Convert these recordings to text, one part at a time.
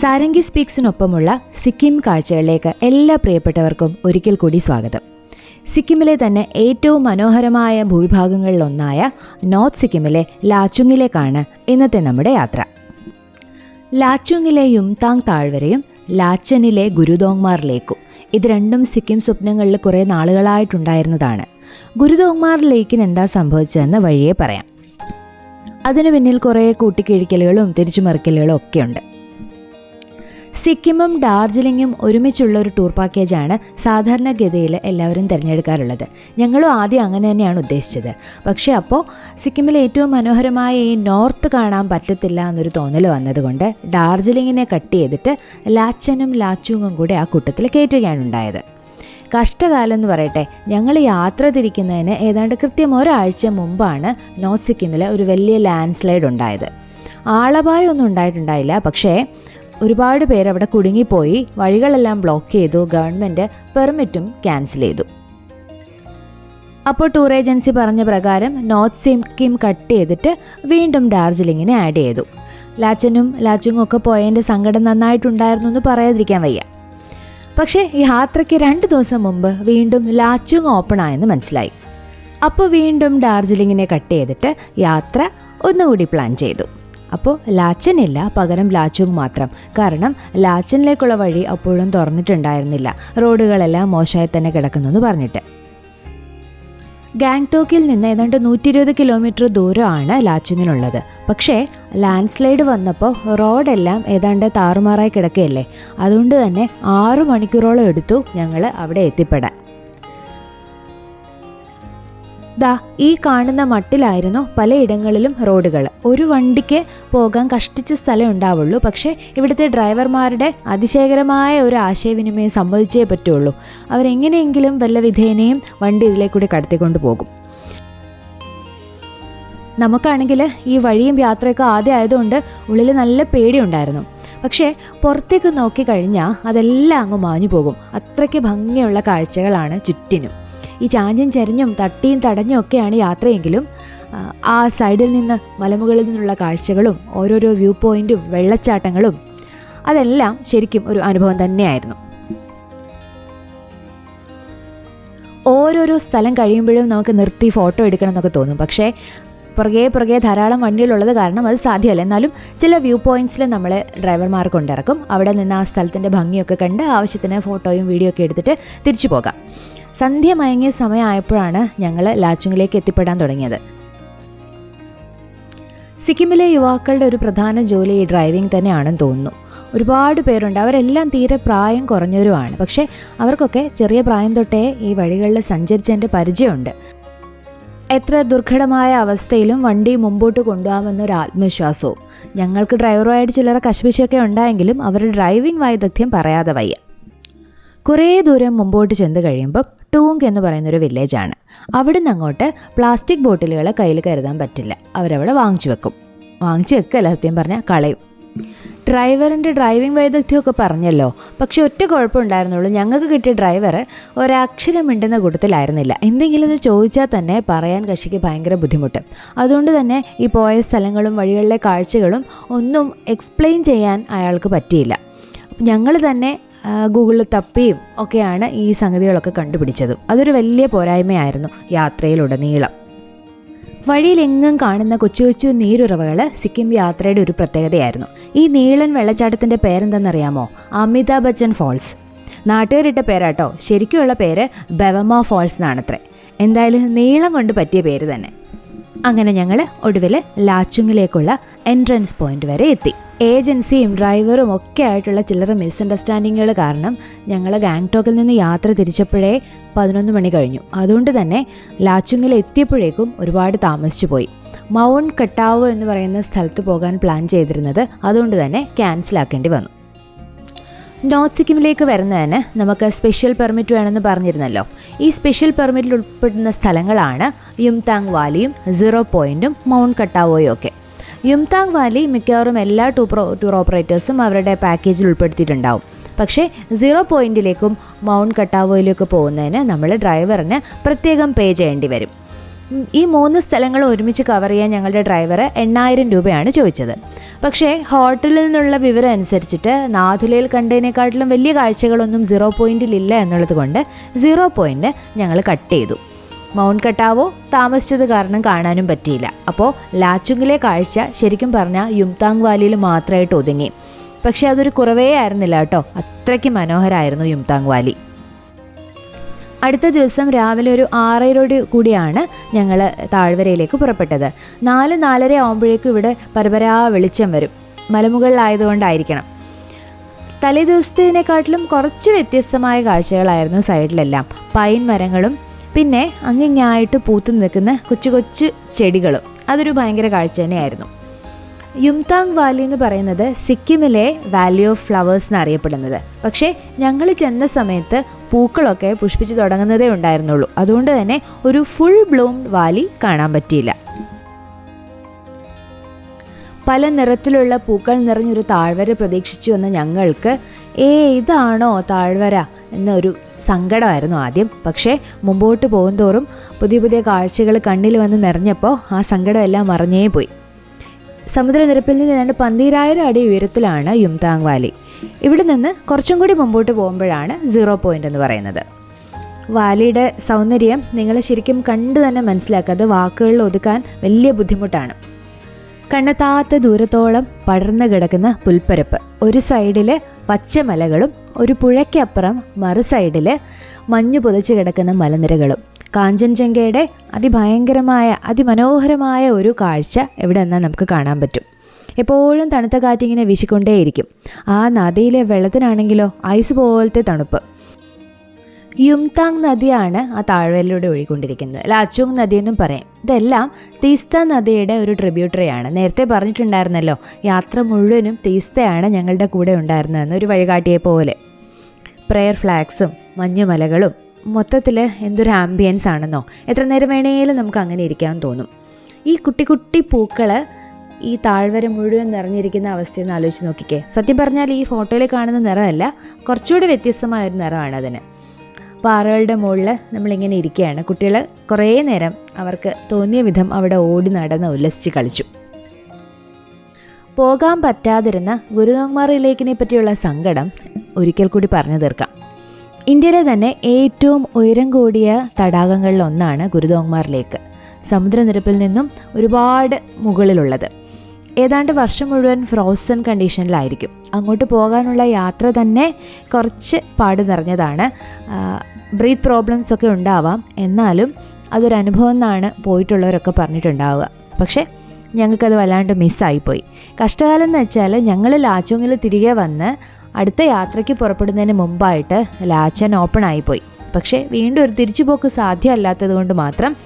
സാരംഗി സ്പീക്സിനൊപ്പമുള്ള സിക്കിം കാഴ്ചകളിലേക്ക് എല്ലാ പ്രിയപ്പെട്ടവർക്കും ഒരിക്കൽ കൂടി സ്വാഗതം. സിക്കിമിലെ തന്നെ ഏറ്റവും മനോഹരമായ ഭൂവിഭാഗങ്ങളിലൊന്നായ നോർത്ത് സിക്കിമിലെ ലാച്ചുങ്ങിലേക്കാണ് ഇന്നത്തെ നമ്മുടെ യാത്ര. ലാച്ചുങ്ങിലെ യുംതാങ് താഴ്വരയും ലാച്ചനിലെ ഗുരുദോങ്മാർ ലേക്കും ഇത് രണ്ടും സിക്കിം സ്വപ്നങ്ങളിൽ കുറേ നാളുകളായിട്ടുണ്ടായിരുന്നതാണ്. ഗുരുദോങ്മാർ ലേക്കിന് എന്താ സംഭവിച്ചതെന്ന് വഴിയെ പറയാം. അതിനു പിന്നിൽ കുറേ കൂട്ടിക്കിഴിക്കലുകളും തിരിച്ചുമറിക്കലുകളും ഒക്കെയുണ്ട്. സിക്കിമും ഡാർജിലിംഗും ഒരുമിച്ചുള്ള ഒരു ടൂർ പാക്കേജാണ് സാധാരണഗതിയിൽ എല്ലാവരും തിരഞ്ഞെടുക്കാറുള്ളത്. ഞങ്ങളും ആദ്യം അങ്ങനെ തന്നെയാണ് ഉദ്ദേശിച്ചത്. പക്ഷേ അപ്പോൾ സിക്കിമിലെ ഏറ്റവും മനോഹരമായ ഈ നോർത്ത് കാണാൻ പറ്റത്തില്ല എന്നൊരു തോന്നൽ വന്നതുകൊണ്ട് ഡാർജിലിങ്ങിനെ കട്ട് ചെയ്തിട്ട് ലാച്ചനും ലാച്ചുങ്ങും കൂടെ ആ കൂട്ടത്തിൽ കയറ്റുകയാണ് ഉണ്ടായത് കഷ്ടകാലം എന്ന് പറയട്ടെ ഞങ്ങൾ യാത്ര തിരിക്കുന്നതിന് ഏതാണ്ട് കൃത്യം ഒരാഴ്ച മുമ്പാണ് നോർത്ത് സിക്കിമിൽ ഒരു വലിയ ലാൻഡ് സ്ലൈഡ് ഉണ്ടായത് ആളപായമൊന്നും ഉണ്ടായിട്ടുണ്ടായില്ല പക്ഷേ ഒരുപാട് പേർ അവിടെ കുടുങ്ങിപ്പോയി വഴികളെല്ലാം ബ്ലോക്ക് ചെയ്തു ഗവൺമെന്റ് പെർമിറ്റും ക്യാൻസൽ ചെയ്തു. അപ്പോൾ ടൂർ ഏജൻസി പറഞ്ഞ പ്രകാരം നോർത്ത് സിക്കിം കട്ട് ചെയ്തിട്ട് വീണ്ടും ഡാർജിലിങ്ങിനെ ആഡ് ചെയ്തു. ലാച്ചനും ലാച്ചുങ്ങും ഒക്കെ പോയതിന്റെ സങ്കടം നന്നായിട്ടുണ്ടായിരുന്നു എന്ന് പറയാതിരിക്കാൻ വയ്യ. പക്ഷേ യാത്രയ്ക്ക് രണ്ട് ദിവസം മുമ്പ് വീണ്ടും ലാച്ചുങ് ഓപ്പൺ ആയെന്ന് മനസ്സിലായി. അപ്പോൾ വീണ്ടും ഡാർജിലിങ്ങിനെ കട്ട് ചെയ്തിട്ട് യാത്ര ഒന്നുകൂടി പ്ലാൻ ചെയ്തു. അപ്പോൾ ലാച്ചനില്ല പകരം ലാച്ചുങ് മാത്രം. കാരണം ലാച്ചനിലേക്കുള്ള വഴി അപ്പോഴും തുറന്നിട്ടുണ്ടായിരുന്നില്ല. റോഡുകളെല്ലാം മോശമായി തന്നെ കിടക്കുന്നു എന്ന് പറഞ്ഞിട്ട്. ഗാങ്ടോക്കിൽ നിന്ന് ഏതാണ്ട് നൂറ്റി ഇരുപത് കിലോമീറ്റർ ദൂരമാണ് ലാച്ചുങ്ങിനുള്ളത് പക്ഷേ ലാൻഡ് സ്ലൈഡ് വന്നപ്പോൾ റോഡെല്ലാം ഏതാണ്ട് താറുമാറായി കിടക്കുകയല്ലേ? അതുകൊണ്ട് തന്നെ ആറു മണിക്കൂറോളം എടുത്തു ഞങ്ങൾ അവിടെ എത്തിപ്പെടാൻ. ദാ ഈ കാണുന്ന മട്ടിലായിരുന്നു പലയിടങ്ങളിലും റോഡുകൾ. ഒരു വണ്ടിക്ക് പോകാൻ കഷ്ടിച്ച സ്ഥലം ഉണ്ടാവുള്ളൂ. പക്ഷേ ഇവിടുത്തെ ഡ്രൈവർമാരുടെ അതിശയകരമായ ഒരു ആശയവിനിമയം സംഭവിച്ചേ പറ്റുള്ളൂ. അവരെങ്ങനെയെങ്കിലും വല്ല വിധേനയും വണ്ടി ഇതിലേക്കൂടി കടത്തിക്കൊണ്ട് പോകും. നമുക്കാണെങ്കിൽ ഈ വഴിയും യാത്രയൊക്കെ ആദ്യം ആയതുകൊണ്ട് ഉള്ളിൽ നല്ല പേടിയുണ്ടായിരുന്നു. പക്ഷേ പുറത്തേക്ക് നോക്കിക്കഴിഞ്ഞാൽ അതെല്ലാം അങ്ങ് മാഞ്ഞു പോകും അത്രയ്ക്ക് ഭംഗിയുള്ള കാഴ്ചകളാണ് ചുറ്റിനും. ഈ ചാഞ്ഞും ചരിഞ്ഞും തട്ടിയും തടഞ്ഞും ഒക്കെയാണ് യാത്രയെങ്കിലും ആ സൈഡിൽ നിന്ന് മലമുകളിൽ നിന്നുള്ള കാഴ്ചകളും ഓരോരോ വ്യൂ പോയിന്റും വെള്ളച്ചാട്ടങ്ങളും അതെല്ലാം ശരിക്കും ഒരു അനുഭവം തന്നെയായിരുന്നു. ഓരോരോ സ്ഥലം കഴിയുമ്പോഴും നമുക്ക് നിർത്തി ഫോട്ടോ എടുക്കണം എന്നൊക്കെ തോന്നും. പക്ഷേ പുറകെ പുറകെ ധാരാളം വണ്ടികളുള്ളത് കാരണം അത് സാധ്യമല്ല. എന്നാലും ചില വ്യൂ പോയിന്റ്സിൽ നമ്മൾ ഡ്രൈവർമാർ കൊണ്ടിറക്കും. അവിടെ നിന്ന് ആ സ്ഥലത്തിന്റെ ഭംഗിയൊക്കെ കണ്ട് ആവശ്യത്തിന് ഫോട്ടോയും വീഡിയോ ഒക്കെ എടുത്തിട്ട് തിരിച്ചു പോകാം. സന്ധ്യ മയങ്ങിയ സമയമായപ്പോഴാണ് ഞങ്ങൾ ലാച്ചുങ്ങിലേക്ക് എത്തിപ്പെടാൻ തുടങ്ങിയത്. സിക്കിമിലെ യുവാക്കളുടെ ഒരു പ്രധാന ജോലി ഈ ഡ്രൈവിംഗ് തന്നെയാണെന്ന് തോന്നുന്നു. ഒരുപാട് പേരുണ്ട്. അവരെല്ലാം തീരെ പ്രായം കുറഞ്ഞവരുമാണ്. പക്ഷേ അവർക്കൊക്കെ ചെറിയ പ്രായം തൊട്ടേ ഈ വഴികളിൽ സഞ്ചരിച്ചതിന്റെ പരിചയമുണ്ട്. എത്ര ദുർഘടമായ അവസ്ഥയിലും വണ്ടി മുമ്പോട്ട് കൊണ്ടുപോകാമെന്നൊരു ആത്മവിശ്വാസവും. ഞങ്ങൾക്ക് ഡ്രൈവറുമായിട്ട് ചിലരെ കശപിശയൊക്കെ ഉണ്ടായെങ്കിലും അവരുടെ ഡ്രൈവിംഗ് വൈദഗ്ധ്യം പറയാതെ വയ്യ. കുറേ ദൂരം മുമ്പോട്ട് ചെന്ന് കഴിയുമ്പം ടൂങ്ക് എന്ന് പറയുന്നൊരു വില്ലേജാണ്. അവിടുന്ന് അങ്ങോട്ട് പ്ലാസ്റ്റിക് ബോട്ടിലുകൾ കയ്യിൽ കരുതാൻ പറ്റില്ല. അവരവിടെ വാങ്ങിച്ചു വെക്കും. വാങ്ങിച്ചു വെക്കല്ല സത്യം പറഞ്ഞാൽ കളയും. ഡ്രൈവറിന്റെ ഡ്രൈവിംഗ് വൈദഗ്ധ്യമൊക്കെ പറഞ്ഞല്ലോ. പക്ഷെ ഒറ്റ കുഴപ്പമുണ്ടായിരുന്നുള്ളൂ. ഞങ്ങൾക്ക് കിട്ടിയ ഡ്രൈവർ ഒരക്ഷരം മിണ്ടുന്ന കൂട്ടത്തിലായിരുന്നില്ല. എന്തെങ്കിലും ഒന്ന് ചോദിച്ചാൽ തന്നെ പറയാൻ കക്ഷിക്ക് ഭയങ്കര ബുദ്ധിമുട്ട്. അതുകൊണ്ട് തന്നെ ഈ പോയ സ്ഥലങ്ങളും വഴികളിലെ കാഴ്ചകളും ഒന്നും എക്സ്പ്ലെയിൻ ചെയ്യാൻ അയാൾക്ക് പറ്റിയില്ല. ഞങ്ങൾ തന്നെ ഗൂഗിളിൽ തപ്പിയും ഒക്കെയാണ് ഈ സംഗതികളൊക്കെ കണ്ടുപിടിച്ചതും. അതൊരു വലിയ പോരായ്മയായിരുന്നു യാത്രയിലുടനീളം. വഴിയിലെങ്ങും കാണുന്ന കൊച്ചു കൊച്ചു നീരുറവകൾ സിക്കിം യാത്രയുടെ ഒരു പ്രത്യേകതയായിരുന്നു. ഈ നീളൻ വെള്ളച്ചാട്ടത്തിന്റെ പേരെന്തെന്നറിയാമോ? അമിതാഭ് ബച്ചൻ ഫോൾസ്. നാട്ടുകാരിട്ട പേരാട്ടോ. ശരിക്കുള്ള പേര് ബവമ ഫോൾസ് എന്നാണത്രേ. എന്തായാലും നീളം കൊണ്ട് പറ്റിയ പേര് തന്നെ. അങ്ങനെ ഞങ്ങൾ ഒടുവിൽ ലാച്ചുങ്ങിലേക്കുള്ള എൻട്രൻസ് പോയിന്റ് വരെ എത്തി. ഏജൻസിയും ഡ്രൈവറും ഒക്കെ ആയിട്ടുള്ള ചില്ലറ മിസ്അണ്ടർസ്റ്റാൻഡിങ്ങുകൾ കാരണം ഞങ്ങൾ ഗാങ്ടോക്കിൽ നിന്ന് യാത്ര തിരിച്ചപ്പോഴേ പതിനൊന്ന് മണി കഴിഞ്ഞു. അതുകൊണ്ട് തന്നെ ലാച്ചുങ്ങിൽ എത്തിയപ്പോഴേക്കും ഒരുപാട് താമസിച്ചു പോയി. മൗണ്ട് കട്ടാവോ എന്ന് പറയുന്ന സ്ഥലത്ത് പോകാൻ പ്ലാൻ ചെയ്തിരുന്നത് അതുകൊണ്ട് തന്നെ ക്യാൻസൽ ആക്കേണ്ടി വന്നു. നോർത്ത് സിക്കിമിലേക്ക് വരുന്നതിന് നമുക്ക് സ്പെഷ്യൽ പെർമിറ്റ് വേണമെന്ന് പറഞ്ഞിരുന്നല്ലോ. ഈ സ്പെഷ്യൽ പെർമിറ്റിൽ ഉൾപ്പെടുന്ന സ്ഥലങ്ങളാണ് യുംതാങ് വാലിയും സീറോ പോയിന്റും മൗണ്ട് കട്ടാവോയും ഒക്കെ. യുംതാങ് വാലി മിക്കവാറും എല്ലാ ടൂർ ടൂർ ഓപ്പറേറ്റേഴ്സും അവരുടെ പാക്കേജിൽ ഉൾപ്പെടുത്തിയിട്ടുണ്ടാവും. പക്ഷേ സീറോ പോയിന്റിലേക്കും മൗണ്ട് കട്ടാവോയിലേക്ക് പോകുന്നതിന് നമ്മൾ ഡ്രൈവറിന് പ്രത്യേകം പേ ചെയ്യേണ്ടി വരും. ഈ മൂന്ന് സ്ഥലങ്ങളും ഒരുമിച്ച് കവർ ചെയ്യാൻ ഞങ്ങളുടെ ഡ്രൈവർ എണ്ണായിരം രൂപയാണ് ചോദിച്ചത്. പക്ഷേ ഹോട്ടലിൽ നിന്നുള്ള വിവരം അനുസരിച്ചിട്ട് നാഥുലയിൽ കണ്ടതിനേക്കാട്ടിലും വലിയ കാഴ്ചകളൊന്നും സീറോ പോയിന്റിലില്ല എന്നുള്ളത് കൊണ്ട് സീറോ പോയിന്റ് ഞങ്ങൾ കട്ട് ചെയ്തു. മൗണ്ട് കട്ടാവോ താമസിച്ചത് കാരണം കാണാനും പറ്റിയില്ല. അപ്പോൾ ലാച്ചുങ്ങിലെ കാഴ്ച ശരിക്കും പറഞ്ഞാൽ യുംതാങ് വാലിയിൽ മാത്രമായിട്ട് ഒതുങ്ങി. പക്ഷെ അതൊരു കുറവേ ആയിരുന്നില്ല കേട്ടോ. അത്രയ്ക്ക് മനോഹരമായിരുന്നു യുംതാങ് വാലി. അടുത്ത ദിവസം രാവിലെ ഒരു ആറരയോട് കൂടിയാണ് ഞങ്ങൾ താഴ്വരയിലേക്ക് പുറപ്പെട്ടത്. നാല് നാലര ആകുമ്പോഴേക്കും ഇവിടെ പരപരാ വെളിച്ചം വരും. മലമുകളിലായതുകൊണ്ടായിരിക്കണം. തലേ ദിവസത്തിനെക്കാട്ടിലും കുറച്ച് വ്യത്യസ്തമായ കാഴ്ചകളായിരുന്നു സൈഡിലെല്ലാം. പൈൻ മരങ്ങളും പിന്നെ അങ്ങിങ്ങായിട്ട് പൂത്തു നിൽക്കുന്ന കൊച്ചു കൊച്ചു ചെടികളും. അതൊരു ഭയങ്കര കാഴ്ച തന്നെയായിരുന്നു. യുംതാങ് വാലി എന്ന് പറയുന്നത് സിക്കിമിലെ വാലി ഓഫ് ഫ്ലവേഴ്സ് എന്നറിയപ്പെടുന്നത് പക്ഷേ ഞങ്ങൾ ചെന്ന സമയത്ത് പൂക്കളൊക്കെ പുഷ്പിച്ച് തുടങ്ങുന്നതേ ഉണ്ടായിരുന്നുള്ളൂ. അതുകൊണ്ട് തന്നെ ഒരു ഫുൾ ബ്ലൂംഡ് വാലി കാണാൻ പറ്റിയില്ല. പല നിറത്തിലുള്ള പൂക്കൾ നിറഞ്ഞൊരു താഴ്വര പ്രതീക്ഷിച്ചു വന്ന ഞങ്ങൾക്ക് ഏ ഇതാണോ താഴ്വര എന്നൊരു സങ്കടമായിരുന്നു ആദ്യം. പക്ഷേ മുമ്പോട്ട് പോകുന്തോറും പുതിയ പുതിയ കാഴ്ചകൾ കണ്ണിൽ വന്ന് നിറഞ്ഞപ്പോൾ ആ സങ്കടമെല്ലാം മറഞ്ഞേ പോയി. സമുദ്രനിരപ്പിൽ നിന്ന് ഏതാണ്ട് പന്തീരായിരം അടി ഉയരത്തിലാണ് യുംതാങ് വാലി ഇവിടെ നിന്ന് കുറച്ചും കൂടി മുമ്പോട്ട് പോകുമ്പോഴാണ് സീറോ പോയിന്റ് എന്ന് പറയുന്നത്. വാലിയുടെ സൗന്ദര്യം നിങ്ങൾ ശരിക്കും കണ്ടു തന്നെ അത് വാക്കുകളിൽ ഒതുക്കാൻ വലിയ ബുദ്ധിമുട്ടാണ്. കണ്ണെത്താത്ത ദൂരത്തോളം പടർന്നു കിടക്കുന്ന പുൽപ്പരപ്പ്. ഒരു സൈഡിൽ പച്ചമലകളും ഒരു പുഴയ്ക്കപ്പുറം മറു സൈഡിൽ മഞ്ഞു പുതച്ച് കിടക്കുന്ന മലനിരകളും. കാഞ്ചൻജംഗയുടെ അതിഭയങ്കരമായ അതിമനോഹരമായ ഒരു കാഴ്ച എവിടെ നിന്നാൽ നമുക്ക് കാണാൻ പറ്റും. എപ്പോഴും തണുത്ത കാറ്റിങ്ങനെ വീശിക്കൊണ്ടേയിരിക്കും. ആ നദിയിലെ വെള്ളത്തിനാണെങ്കിലോ ഐസ് പോലത്തെ തണുപ്പ്. യുംതാങ് നദിയാണ് ആ താഴ്വരയിലൂടെ ഒഴുകിക്കൊണ്ടിരിക്കുന്നത്. നദി നദിയെന്നും പറയും. ഇതെല്ലാം തീസ്ത നദിയുടെ ഒരു ട്രിബ്യൂട്ടറിയാണ് നേരത്തെ പറഞ്ഞിട്ടുണ്ടായിരുന്നല്ലോ യാത്ര മുഴുവനും തീസ്തയാണ് ഞങ്ങളുടെ കൂടെ ഉണ്ടായിരുന്നതെന്ന് ഒരു വഴികാട്ടിയെ പോലെ. പ്രെയർ ഫ്ലാഗ്സും മഞ്ഞുമലകളും മൊത്തത്തിൽ എന്തൊരു ആംബിയൻസ് ആണെന്നോ എത്ര നേരം വേണേലും നമുക്ക് അങ്ങനെ ഇരിക്കാൻ തോന്നും. ഈ കുട്ടി കുട്ടി പൂക്കൾ ഈ താഴ്വര മുഴുവൻ നിറഞ്ഞിരിക്കുന്ന അവസ്ഥയെന്ന് ആലോചിച്ച് നോക്കിക്കേ. സത്യം പറഞ്ഞാൽ ഈ ഫോട്ടോയിൽ കാണുന്ന നിറമല്ല കുറച്ചുകൂടി വ്യത്യസ്തമായ ഒരു നിറമാണ് അതിന്. പാറകളുടെ മുകളിൽ നമ്മളിങ്ങനെ ഇരിക്കുകയാണ്. കുട്ടികൾ കുറേ നേരം അവർക്ക് തോന്നിയ വിധം അവിടെ ഓടി നടന്ന് ഉല്ലസിച്ച് കളിച്ചു. പോകാൻ പറ്റാതിരുന്ന ഗുരുനാങ്മാർ ലേക്കിനെ പറ്റിയുള്ള സങ്കടം ഒരിക്കൽ കൂടി പറഞ്ഞു തീർക്കാം. ഇന്ത്യയിലെ തന്നെ ഏറ്റവും ഉയരം കൂടിയ തടാകങ്ങളിലൊന്നാണ് ഗുരുദോങ്മാർ ലേക്ക് സമുദ്രനിരപ്പിൽ നിന്നും ഒരുപാട് മുകളിലുള്ളത്. ഏതാണ്ട് വർഷം മുഴുവൻ ഫ്രോസൺ കണ്ടീഷനിലായിരിക്കും അങ്ങോട്ട് പോകാനുള്ള യാത്ര തന്നെ കുറച്ച് പാട് നിറഞ്ഞതാണ്. ബ്രീത്ത് പ്രോബ്ലംസ് ഒക്കെ ഉണ്ടാവാം. എന്നാലും അതൊരു അനുഭവം എന്നാണ് പോയിട്ടുള്ളവരൊക്കെ പറഞ്ഞിട്ടുണ്ടാവുക. പക്ഷേ ഞങ്ങൾക്കത് വല്ലാണ്ട് മിസ്സായിപ്പോയി കഷ്ടകാലം എന്ന് വെച്ചാൽ ഞങ്ങൾ ലാച്ചോങ്ങിൽ തിരികെ വന്ന് അടുത്ത യാത്രയ്ക്ക് പുറപ്പെടുന്നതിന് മുമ്പായിട്ട് ലാച്ചൻ ഓപ്പൺ ആയിപ്പോയി. പക്ഷേ വീണ്ടും ഒരു തിരിച്ചുപോക്ക് സാധ്യമല്ലാത്തത് കൊണ്ട് മാത്രം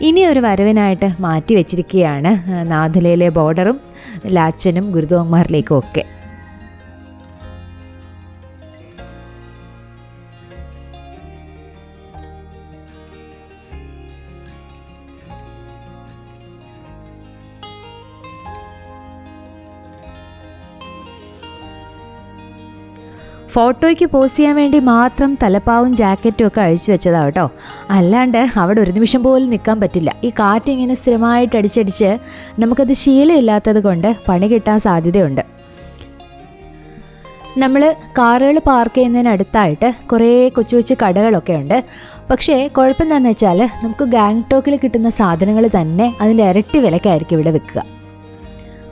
ഇനി ഒരു വരവിനായിട്ട് മാറ്റി വെച്ചിരിക്കുകയാണ് നാഥുലയിലെ ബോർഡറും ലാച്ചനും ഗുരുദോങ്മാറിലേക്കും ഒക്കെ. ഫോട്ടോയ്ക്ക് പോസ് ചെയ്യാൻ വേണ്ടി മാത്രം തലപ്പാവും ജാക്കറ്റും ഒക്കെ അഴിച്ചു വെച്ചതാ കേട്ടോ. അല്ലാണ്ട് അവിടെ ഒരു നിമിഷം പോലും നിൽക്കാൻ പറ്റില്ല. ഈ കാറ്റ് ഇങ്ങനെ സ്ഥിരമായിട്ട് അടിച്ചടിച്ച് നമുക്കത് ശീലമില്ലാത്തത് കൊണ്ട് പണി കിട്ടാൻ സാധ്യതയുണ്ട്. നമ്മൾ കാറുകൾ പാർക്ക് ചെയ്യുന്നതിനടുത്തായിട്ട് കുറേ കൊച്ചു കൊച്ചു കടകളൊക്കെ ഉണ്ട്. പക്ഷേ കുഴപ്പമെന്താണെന്ന് വെച്ചാൽ നമുക്ക് ഗാങ്ടോക്കിൽ കിട്ടുന്ന സാധനങ്ങൾ തന്നെ അതിന്റെ ഇരട്ടി വിലക്കായിരിക്കും ഇവിടെ വിൽക്കുക.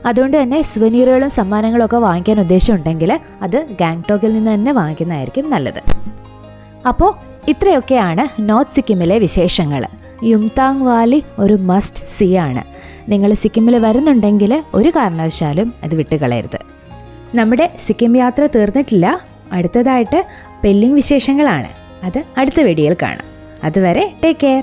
അതുകൊണ്ട് തന്നെ സുവനീറുകളും സമ്മാനങ്ങളും ഒക്കെ വാങ്ങിക്കാൻ ഉദ്ദേശമുണ്ടെങ്കിൽ അത് ഗാങ്ടോക്കിൽ നിന്ന് തന്നെ വാങ്ങിക്കുന്നതായിരിക്കും നല്ലത്. അപ്പോൾ ഇത്രയൊക്കെയാണ് നോർത്ത് സിക്കിമിലെ വിശേഷങ്ങൾ. യുംതാങ് വാലി ഒരു മസ്റ്റ് സീ ആണ്. നിങ്ങൾ സിക്കിമിൽ വരുന്നുണ്ടെങ്കിൽ ഒരു കാരണവശാലും അത് വിട്ടുകളയരുത്. നമ്മുടെ സിക്കിം യാത്ര തീർന്നിട്ടില്ല. അടുത്തതായിട്ട് പെല്ലിംഗ് വിശേഷങ്ങളാണ്. അത് അടുത്ത വീഡിയോയിൽ കാണാം. അതുവരെ ടേക്ക് കെയർ.